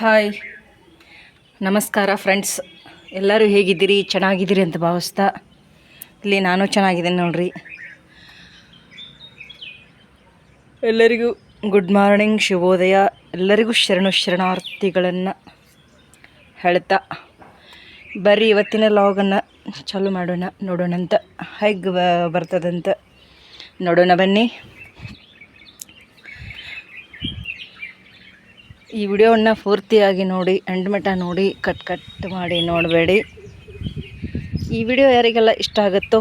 Hi. ನಮಸ್ಕಾರ friends. ಎಲ್ಲರೂ ಹೇಗಿದ್ದೀರಿ? ಚೆನ್ನಾಗಿದ್ದೀರಿ ಅಂತ ಭಾವಿಸ್ತಾ ಇಲ್ಲಿ ನಾನು ಚೆನ್ನಾಗಿದ್ದೀನಿ ನೋಡ್ರಿ. ಎಲ್ಲರಿಗೂ ಗುಡ್ ಮಾರ್ನಿಂಗ್, ಶುಭೋದಯ. ಎಲ್ಲರಿಗೂ ಶರಣು ಶರಣಾರ್ಥಿಗಳನ್ನು ಹೇಳ್ತಾ ಬರ್ರಿ, ಇವತ್ತಿನ ಲಾಗನ್ನು ಚಾಲು ಮಾಡೋಣ ನೋಡೋಣ ಅಂತ ಹೇಗೆ ಬರ್ತದಂತ ನೋಡೋಣ ಬನ್ನಿ. ಈ ವಿಡಿಯೋವನ್ನು ಪೂರ್ತಿಯಾಗಿ ನೋಡಿ ಎಂಡ್ ಮಟ್ಟ ನೋಡಿ ಕಟ್ ಕಟ್ ಮಾಡಿ ನೋಡಬೇಡಿ. ಈ ವಿಡಿಯೋ ಯಾರಿಗೆಲ್ಲ ಇಷ್ಟ ಆಗುತ್ತೋ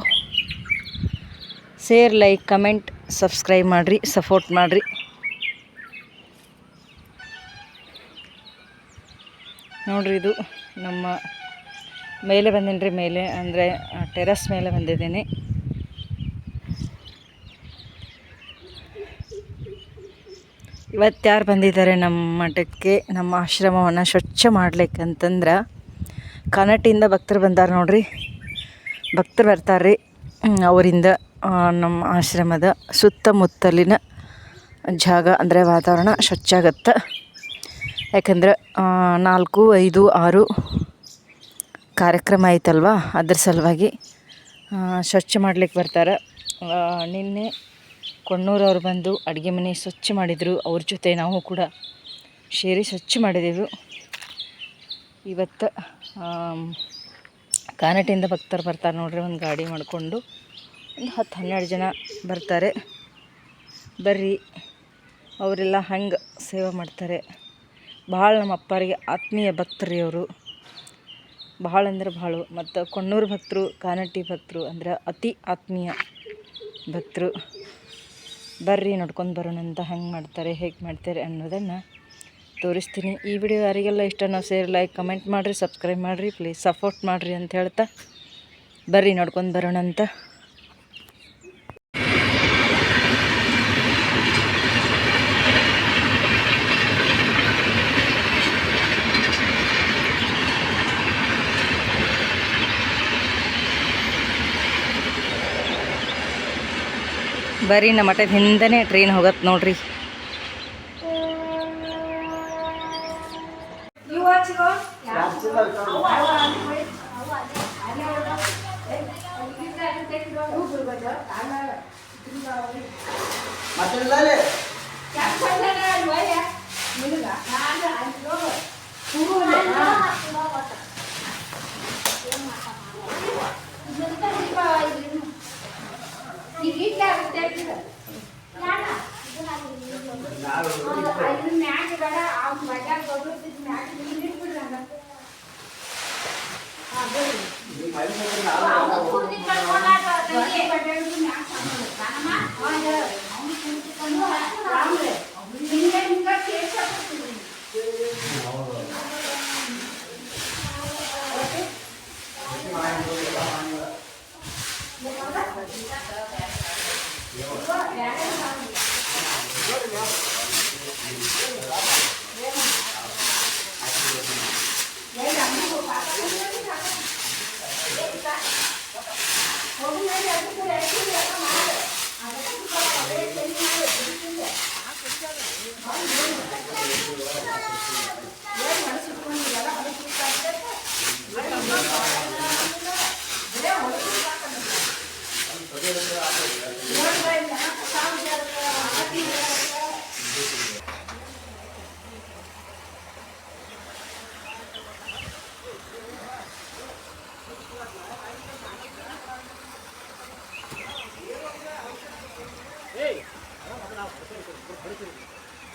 ಶೇರ್ ಲೈಕ್ ಕಮೆಂಟ್ ಸಬ್ಸ್ಕ್ರೈಬ್ ಮಾಡಿರಿ ಸಪೋರ್ಟ್ ಮಾಡಿರಿ. ನೋಡ್ರಿ ಇದು ನಮ್ಮ ಮೇಲೆ ಬಂದೇನಿ ಮೇಲೆ ಅಂದರೆ ಟೆರಸ್ ಮೇಲೆ ಬಂದಿದ್ದೀನಿ. ಇವತ್ತು ಯಾರು ಬಂದಿದ್ದಾರೆ ನಮ್ಮ ಮಠಕ್ಕೆ? ನಮ್ಮ ಆಶ್ರಮವನ್ನು ಸ್ವಚ್ಛ ಮಾಡ್ಲಿಕ್ಕಂತಂದ್ರೆ ಕನಟಿಯಿಂದ ಭಕ್ತರು ಬಂದಾರೆ ನೋಡ್ರಿ. ಭಕ್ತರು ಬರ್ತಾರೆ ಅವರಿಂದ ನಮ್ಮ ಆಶ್ರಮದ ಸುತ್ತಮುತ್ತಲಿನ ಜಾಗ ಅಂದರೆ ವಾತಾವರಣ ಸ್ವಚ್ಛ ಆಗತ್ತೆ. ಯಾಕಂದ್ರೆ ನಾಲ್ಕು, ಐದು, ಆರು ಕಾರ್ಯಕ್ರಮ ಐತಲ್ವ? ಅದ್ರ ಸಲುವಾಗಿ ಸ್ವಚ್ಛ ಮಾಡ್ಲಿಕ್ಕೆ ಬರ್ತಾರೆ. ನಿನ್ನೆ ಕೊಣ್ಣೂರವ್ರು ಬಂದು ಅಡುಗೆ ಮನೆ ಸ್ವಚ್ಛ ಮಾಡಿದರು, ಅವ್ರ ಜೊತೆ ನಾವು ಕೂಡ ಸೇರಿ ಸ್ವಚ್ಛ ಮಾಡಿದೆವು. ಇವತ್ತು ಕಾನಟೆಯಿಂದ ಭಕ್ತರು ಬರ್ತಾರೆ ನೋಡ್ರಿ, ಒಂದು ಗಾಡಿ ಮಾಡಿಕೊಂಡು ಒಂದು ಹತ್ತು ಹನ್ನೆರಡು ಜನ ಬರ್ತಾರೆ. ಬರ್ರಿ, ಅವರೆಲ್ಲ ಹಂಗೆ ಸೇವೆ ಮಾಡ್ತಾರೆ. ಭಾಳ ನಮ್ಮ ಅಪ್ಪರಿಗೆ ಆತ್ಮೀಯ ಭಕ್ತರಿ ಅವರು. ಭಾಳ ಅಂದ್ರೆ ಭಾಳ. ಮತ್ತು ಕೊಣ್ಣೂರು ಭಕ್ತರು, ಕಾನಟ್ಟಿ ಭಕ್ತರು ಅಂದ್ರೆ ಅತಿ ಆತ್ಮೀಯ ಭಕ್ತರು. ಬರ್ರಿ ನೋಡ್ಕೊಂಡು ಬರೋಣ ಅಂತ ಹೆಂಗೆ ಮಾಡ್ತಾರೆ, ಹೇಗೆ ಮಾಡ್ತಾರೆ ಅನ್ನೋದನ್ನು ತೋರಿಸ್ತೀನಿ. ಈ ವಿಡಿಯೋ ಯಾರಿಗೆಲ್ಲ ಇಷ್ಟ ನಾವು ಸೇರ್ ಲೈಕ್ ಕಮೆಂಟ್ ಮಾಡಿರಿ ಸಬ್ಸ್ಕ್ರೈಬ್ ಮಾಡಿರಿ ಪ್ಲೀಸ್ ಸಪೋರ್ಟ್ ಮಾಡಿರಿ ಅಂತ ಹೇಳ್ತಾ ಬರ್ರಿ ನೋಡ್ಕೊಂಡು ಬರೋಣ ಅಂತ. ಬರ್ರಿ ನಮ್ಮ ಮಠದ ಹಿಂದನೇ ಟ್ರೈನ್ ಹೋಗತ್ತೆ ನೋಡ್ರಿ. ಏ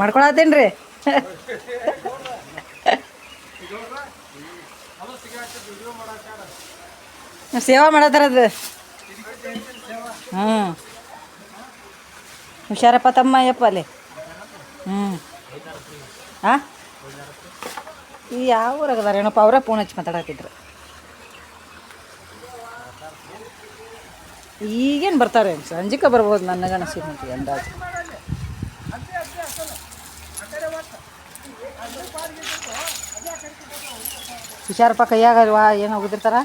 ಮಾಡ್ಕೊಳತ್ತೇನು ರೀ ಸೇವಾ ಮಾಡತ್ತಾರದು ಹ್ಞೂ ಹುಷಾರಪ್ಪ ತಮ್ಮ ಯಪ್ಪ ಅಲ್ಲಿ. ಹ್ಞೂ ಹಾಂ ಈ ಯಾವ ಊರಾಗ ಅದಾರ ಏನಪ್ಪ ಅವರ ಫೋನ್ ಹಚ್ಚಿ ಮಾತಾಡತ್ತಿದ್ರು ಈಗೇನು ಬರ್ತಾರೆ? ಸಂಜಿಕ ಬರ್ಬೋದು ನನಗೆ ಅನಿಸಿದಂತೆ ಅಂದಾಜು. ಹುಷಾರಪ್ಪ ಕೈಯಾಗ ವಾ ಏನು ಹೋಗಿರ್ತಾರ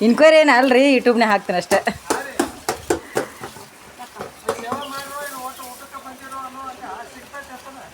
ಇನ್ಕ್ವೈರಿ ಏನು ಅಲ್ರಿ? ಯೂಟ್ಯೂಬ್ನೇ ಹಾಕ್ತೀನಿ ಅಷ್ಟೇ ಕಿತ್ಕೊಂಡು ಬರೀ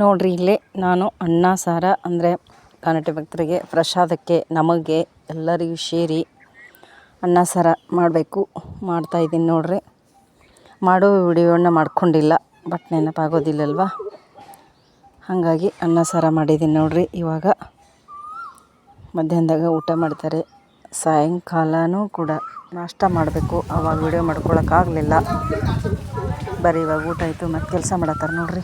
ನೋಡ್ರಿ, ಇಲ್ಲೇ ನಾನು ಅನ್ನ, ಸಾರ ಅಂದರೆ ಕನ್ನಡ ಭಕ್ತರಿಗೆ ಪ್ರಸಾದಕ್ಕೆ ನಮಗೆ ಎಲ್ಲರಿಗೂ ಸೇರಿ ಅನ್ನ, ಸಾರ ಮಾಡಬೇಕು ಮಾಡ್ತಾಯಿದ್ದೀನಿ ನೋಡ್ರಿ. ಮಾಡೋ ವಿಡಿಯೋನ ಮಾಡ್ಕೊಂಡಿಲ್ಲ, ಬಟ್ ನೆನಪಾಗೋದಿಲ್ಲಲ್ವ? ಹಾಗಾಗಿ ಅನ್ನ, ಸಾರ ಮಾಡಿದ್ದೀನಿ ನೋಡ್ರಿ. ಇವಾಗ ಮಧ್ಯಾಹ್ನದಾಗ ಊಟ ಮಾಡ್ತಾರೆ. ಸಾಯಂಕಾಲನೂ ಕೂಡ ನಾಷ್ಟ ಮಾಡಬೇಕು. ಅವಾಗ ವಿಡಿಯೋ ಮಾಡ್ಕೊಳಕ್ಕಾಗಲಿಲ್ಲ. ಬರೀ ಇವಾಗ ಊಟ ಆಯಿತು, ಮತ್ತು ಕೆಲಸ ಮಾಡತ್ತಾರೆ ನೋಡ್ರಿ.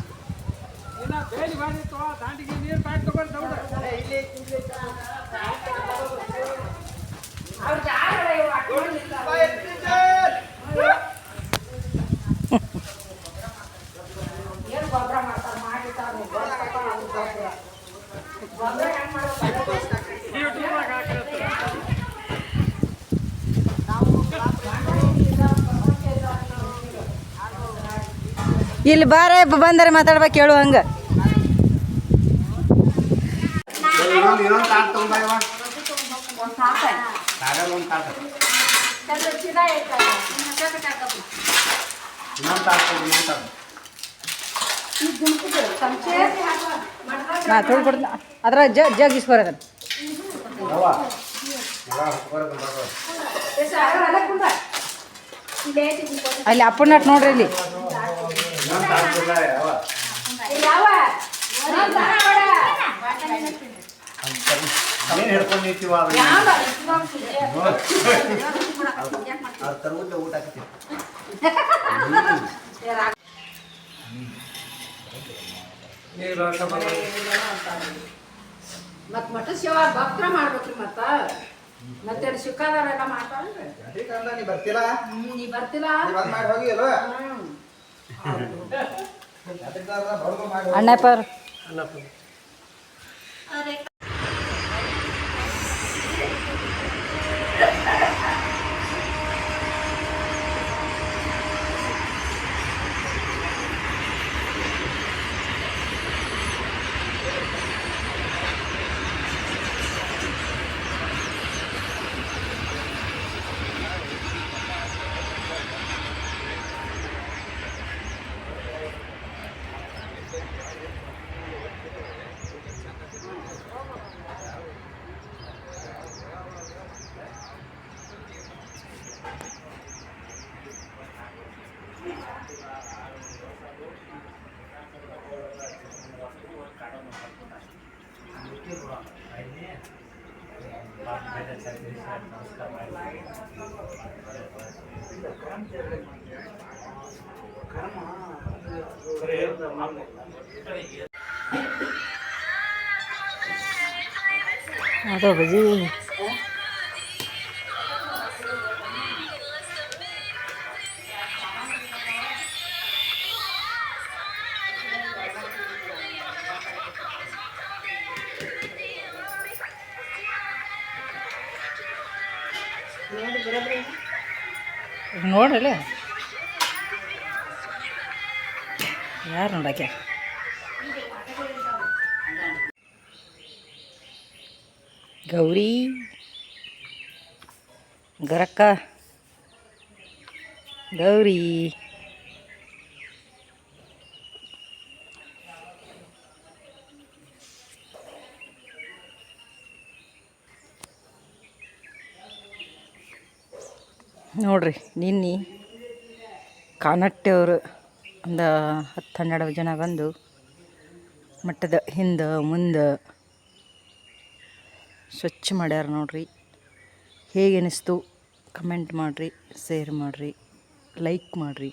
ಇಲ್ಲಿ ಬಾರ ಬಂದರೆ ಮಾತಾಡ್ಬೇಕು ಹೇಳು ಹಂಗೆ. ಇನ್ನೊಂದು ಇನ್ನೊಂದು ತಾಟ್ ತಗೊಂಬ ಇವ. ಸಾಗರ್ ಒಂದು ತಾಟ್. ಇನ್ನೊಂದು ತಾಟ್ ತಗೊಂಡು ಇನ್ನೊಂದು ತಾಟ್. ನಾ ತೊಳ್ಕೊಡ್ತೀನಿ ಅದ್ರ ಜಗ್ ಜಗ್ ಬಂದಾವ. ಅಲ್ಲಿ ಅಪ್ಪನ ನಟ್ ನೋಡ್ರಿ ಇಲ್ಲಿ ಯಾವ? ಏನ್ ನಿಂತೀವ ಅದು? ಅದು ತರ್ಬಿಟ್ಟು ಊಟ ಹಾಕ್ತೀನಿ. ಮತ್ ಮಠ ಶಿವ ಭಕ್ತರ ಮಾಡ್ಬೇಕ್ರಿ ಮತ್ತ ಮತ್ತೆ ಶುಕ್ರವಾರ ಮಾಡ್ತಾರಲ್ರಿ ಅಂದ ನೀ ಬರ್ತಿಲ್ಲ? ನೀ ಬರ್ತಿಲ್ಲ ಮಾಡಿ ಹೋಗಿ ಅಲ್ವ? ಹ್ಮ್ ಅದಕ್ಕೆ ಅದ ಬಡ್ದು ಮಾಡಿ ಹೋಗಿ. ಅಣ್ಣಪ್ಪರ್ ಅದು ಬಜಿ ನೋಡ್ರಲ್ಲ ಯಾರು ನೋಡಕ್ಕೆ ಗೌರಿ ಗರಕ್ಕ ಗೌರಿ ನೋಡ್ರಿ ನಿನ್ನೆ ಕಾನಟ್ಟೆಯವರು ಒಂದು ಹತ್ತು ಹನ್ನೆರಡು ಜನ ಬಂದು ಮಟ್ಟದ ಹಿಂದೆ, ಮುಂದೆ ಸ್ವಚ್ಛ ಮಾಡ್ಯಾರ ನೋಡ್ರಿ. ಹೇಗೆ ಅನ್ನಿಸ್ತು ಕಮೆಂಟ್ ಮಾಡಿರಿ ಶೇರ್ ಮಾಡಿರಿ ಲೈಕ್ ಮಾಡಿರಿ.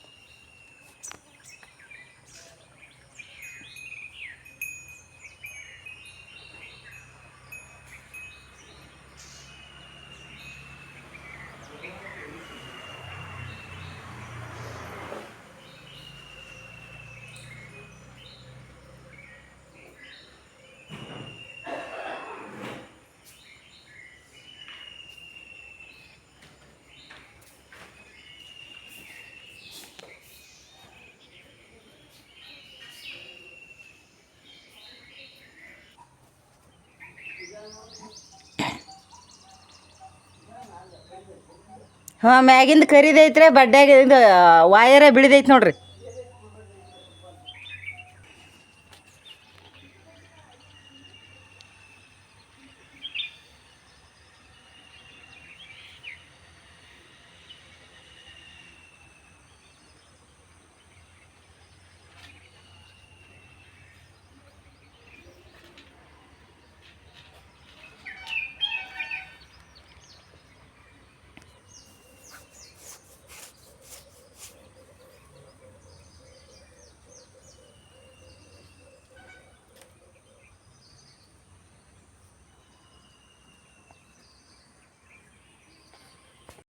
ಹಾಂ ಮ್ಯಾಗಿಂದ ಕರಿದೈತ್ರೆ ಬಡ್ಡ್ಯಾಗ ಇದು ವಾಯರೇ ಬಿಳಿದೈತೆ ನೋಡ್ರಿ.